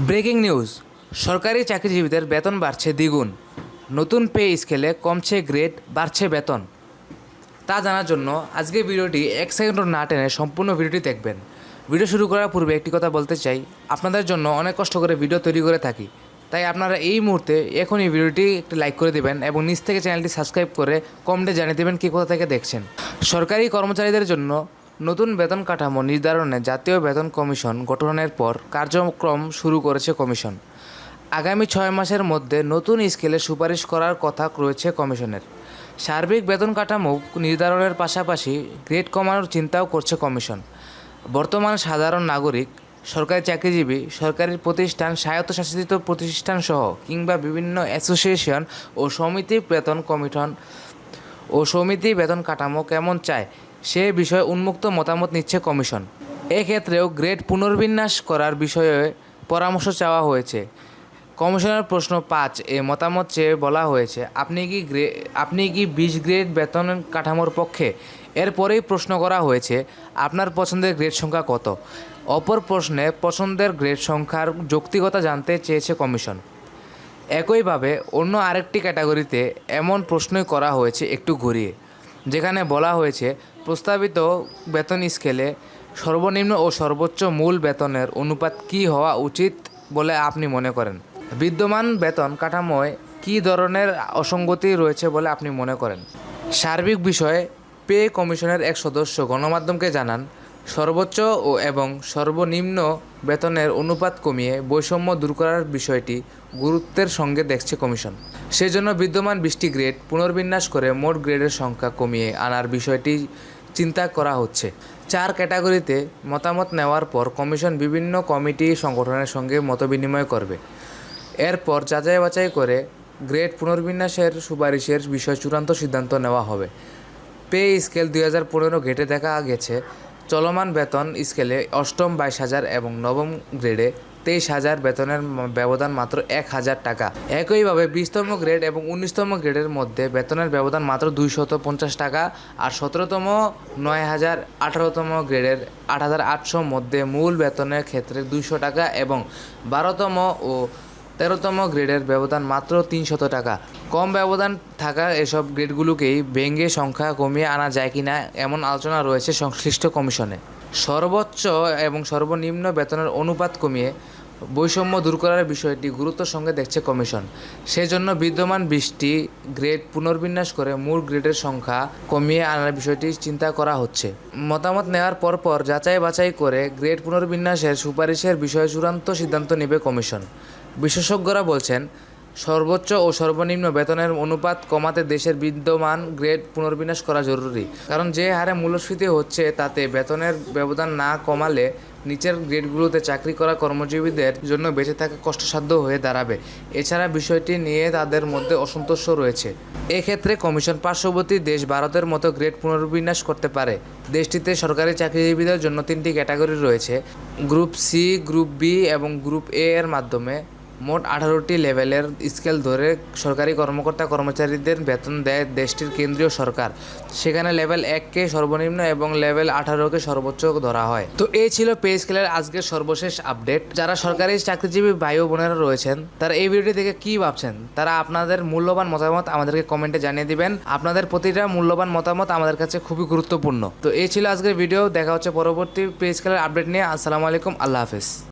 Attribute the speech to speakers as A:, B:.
A: Breaking news. সরকারি চাকরিজীবীদের বেতন বাড়ছে দ্বিগুণ। নতুন পে স্কেলে কমছে গ্রেড, বাড়ছে বেতন। তা জানার জন্য আজকে ভিডিওটি এক সেকেন্ড না টেনে সম্পূর্ণ ভিডিওটি দেখবেন। ভিডিও শুরু করার পূর্বে একটি কথা বলতে চাই। আপনাদের জন্য অনেক কষ্ট করে ভিডিও তৈরি করে থাকি। তাই আপনারা এই মুহূর্তে এখনই ভিডিওটি একটি লাইক করে দেবেন এবং নিচ থেকে চ্যানেলটি সাবস্ক্রাইব করে কমেন্টে জানিয়ে দেবেন কী কোথা থেকে দেখছেন। সরকারি কর্মচারীদের জন্য নতুন বেতন কাঠামো নির্ধারণে জাতীয় বেতন কমিশন গঠনের পর কার্যক্রম শুরু করেছে কমিশন। আগামী ছয় মাসের মধ্যে নতুন স্কেলে সুপারিশ করার কথা রয়েছে কমিশনের। সার্বিক বেতন কাঠামো নির্ধারণের পাশাপাশি গ্রেড কমানোর চিন্তাও করছে কমিশন। বর্তমান সাধারণ নাগরিক, সরকারি চাকরিজীবী, সরকারি প্রতিষ্ঠান, স্বায়ত্তশাসিত প্রতিষ্ঠান সহ কিংবা বিভিন্ন অ্যাসোসিয়েশন ও সমিতি বেতন কমিশন ও সমিতি বেতন কাঠামো কেমন চায় সে বিষয়ে উন্মুক্ত মতামত নিচ্ছে কমিশন। এক্ষেত্রেও গ্রেড পুনর্বিন্যাস করার বিষয়ে পরামর্শ চাওয়া হয়েছে। কমিশনের প্রশ্ন পাঁচ, এ মতামত চেয়ে বলা হয়েছে, আপনি কি গ্রে, আপনি কি বিশ গ্রেড বেতন কাঠামোর পক্ষে? এরপরেই প্রশ্ন করা হয়েছে, আপনার পছন্দের গ্রেড সংখ্যা কত? অপর প্রশ্নে, পছন্দের গ্রেড সংখ্যার যৌক্তিকতা জানতে চেয়েছে কমিশন। একইভাবে অন্য আরেকটি ক্যাটাগরিতে এমন প্রশ্নই করা হয়েছে একটু ঘুরিয়ে। যেখানে বলা হয়েছে, প্রস্তাবিত বেতন স্কেলে সর্বনিম্ন ও সর্বোচ্চ মূল বেতনের অনুপাত কি হওয়া উচিত বলে আপনি মনে করেন? বিদ্যমান বেতন কাঠামোয় কি ধরনের অসঙ্গতি রয়েছে বলে আপনি মনে করেন? সার্বিক বিষয়ে পে কমিশনের এক সদস্য গণমাধ্যমকে জানান সর্বোচ্চ ও এবং সর্বনিম্ন বেতনের অনুপাত কমিয়ে বৈষম্য দূর করার বিষয়টি গুরুত্বের সঙ্গে দেখছে কমিশন। সেজন্য বিদ্যমান বিশটি গ্রেড পুনর্বিন্যাস করে মোট গ্রেডের সংখ্যা কমিয়ে আনার বিষয়টি চিন্তা করা হচ্ছে। চার ক্যাটাগরিতে মতামত নেওয়ার পর কমিশন বিভিন্ন কমিটি সংগঠনের সঙ্গে মতবিনিময় করবে। এরপর যাচাই বাছাই করে গ্রেড পুনর্বিন্যাসের সুপারিশের বিষয়ে চূড়ান্ত সিদ্ধান্ত নেওয়া হবে। পে স্কেল দুই হাজার পনেরো ঘেটে দেখা গেছে চলমান বেতন স্কেলে অষ্টম বাইশ হাজার এবং নবম গ্রেডে তেইশ হাজার বেতনের ব্যবধান মাত্র এক হাজার টাকা। একইভাবে বিশতম গ্রেড এবং উনিশতম গ্রেডের মধ্যে বেতনের ব্যবধান মাত্র দুইশত পঞ্চাশ টাকা আর সতেরোতম নয় হাজার আঠারোতম গ্রেডের আট হাজার আটশো মধ্যে মূল বেতনের ক্ষেত্রে দুইশো টাকা এবং বারোতম ও তেরোতম গ্রেডের ব্যবধান মাত্র তিনশত টাকা। কম ব্যবধান থাকা এসব গ্রেডগুলোকেই ভেঙে সংখ্যা কমিয়ে আনা যায় কিনা এমন আলোচনা রয়েছে সংশ্লিষ্ট কমিশনে। সর্বোচ্চ এবং সর্বনিম্ন বেতনের অনুপাত কমিয়ে বৈষম্য দূর করার বিষয়টি গুরুত্বের সঙ্গে দেখছে কমিশন। সেজন্য বিদ্যমান বিশটি গ্রেড পুনর্বিন্যাস করে মূল গ্রেডের সংখ্যা কমিয়ে আনার বিষয়টি চিন্তা করা হচ্ছে। মতামত নেওয়ার পরপর যাচাই বাছাই করে গ্রেড পুনর্বিন্যাসের সুপারিশের বিষয়ে চূড়ান্ত সিদ্ধান্ত নেবে কমিশন। বিশেষজ্ঞরা বলছেন, সর্বোচ্চ ও সর্বনিম্ন বেতনের অনুপাত কমাতে দেশের বিদ্যমান গ্রেড পুনর্বিন্যাস করা জরুরি। কারণ যে হারে মূল্যস্ফীতি হচ্ছে, তাতে বেতনের ব্যবধান না কমালে নিচের গ্রেডগুলোতে চাকরি করা কর্মজীবীদের জন্য বেঁচে থাকা কষ্টসাধ্য হয়ে দাঁড়াবে। এছাড়া বিষয়টি নিয়ে তাদের মধ্যে অসন্তোষ রয়েছে। এক্ষেত্রে কমিশন পার্শ্ববর্তী দেশ ভারতের মতো গ্রেড পুনর্বিন্যাস করতে পারে। দেশটিতে সরকারি চাকরিজীবীদের জন্য তিনটি ক্যাটাগরি রয়েছে, গ্রুপ সি, গ্রুপ বি এবং গ্রুপ এ এর মাধ্যমে। মোট আঠারোটি লেভেলের স্কেল ধরে সরকারি কর্মকর্তা কর্মচারীদের বেতন দেয় দেশটির কেন্দ্রীয় সরকার। সেখানে লেভেল এককে সর্বনিম্ন এবং লেভেল আঠারোকে সর্বোচ্চ ধরা হয়। তো এই ছিল পে স্কেলের আজকের সর্বশেষ আপডেট। যারা সরকারি চাকরিজীবী ভাই বোনেরা রয়েছেন, তারা এই ভিডিওটি দেখে কি ভাবছেন? তারা আপনাদের মূল্যবান মতামত আমাদেরকে কমেন্টে জানিয়ে দিবেন। আপনাদের প্রতিটা মূল্যবান মতামত আমাদের কাছে খুবই গুরুত্বপূর্ণ। তো এই ছিল আজকের ভিডিও। দেখা হচ্ছে পরবর্তী পে স্কেলের আপডেট নিয়ে। আসসালামু আলাইকুম। আল্লাহ হাফেজ।